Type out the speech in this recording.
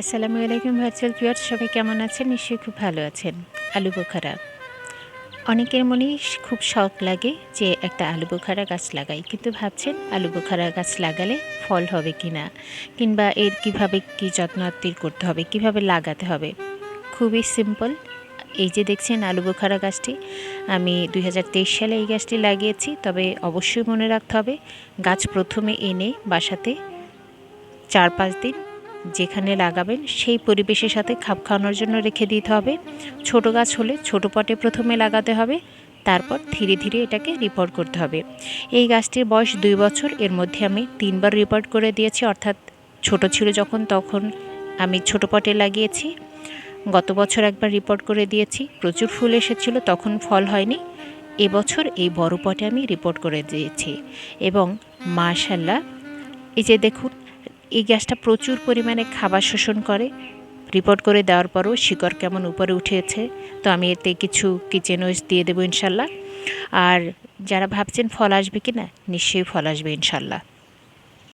আসসালামু আলাইকুম virtual viewers সবাই কেমন আছেন? নিশ্চয়ই খুব ভালো আছেন। আলু বোখারা। অনেকের মনেই খুব শখ লাগে যে একটা আলু বোখারা গাছ লাগাই, কিন্তু ভাবছেন আলু বোখারা গাছ লাগালে ফল হবে কি না কিংবা এর কীভাবে কি যত্ন আত্তির করতে হবে, কীভাবে লাগাতে হবে? খুবই সিম্পল এই যে দেখছেন আলু বোখারা গাছটি, আমি দু হাজার তেইশ সালে এই গাছটি লাগিয়েছি, তবে অবশ্যই মনে রাখতে হবে, গাছ প্রথমে এনে বাসাতে চার পাঁচ দিন যেখানে লাগাবেন সেই পরিবেশের সাথে খাপ খাওয়ানোর জন্য রেখে দিতে হবে। ছোট গাছ হলে ছোট পটে প্রথমে লাগাতে হবে, তারপর ধীরে ধীরে এটাকে রিপোর্ট করতে হবে। এই গাছটির বয়স দুই বছর, এর মধ্যে আমি তিনবার রিপোর্ট করে দিয়েছি, অর্থাৎ ছোট ছিল যখন, তখন আমি ছোট পটে লাগিয়েছি। গত বছর একবার রিপোর্ট করে দিয়েছি, প্রচুর ফুল এসেছিল, তখন ফল হয়নি। এবছর এই বড় পটে আমি রিপোর্ট করে দিয়েছি। এবং মাশাল্লাহ এই যে দেখুন এই গ্যাসটা প্রচুর পরিমাণে খাবার শোষণ করে। রিপোর্ট করে দেওয়ার পরও শিকড় কেমন উপরে উঠেছে, তো আমি এতে কিছু কিচেন ওয়েস্ট দিয়ে দেবো ইনশাল্লাহ। আর যারা ভাবছেন ফল আসবে কি না নিশ্চয়ই ফল আসবে ইনশাল্লাহ।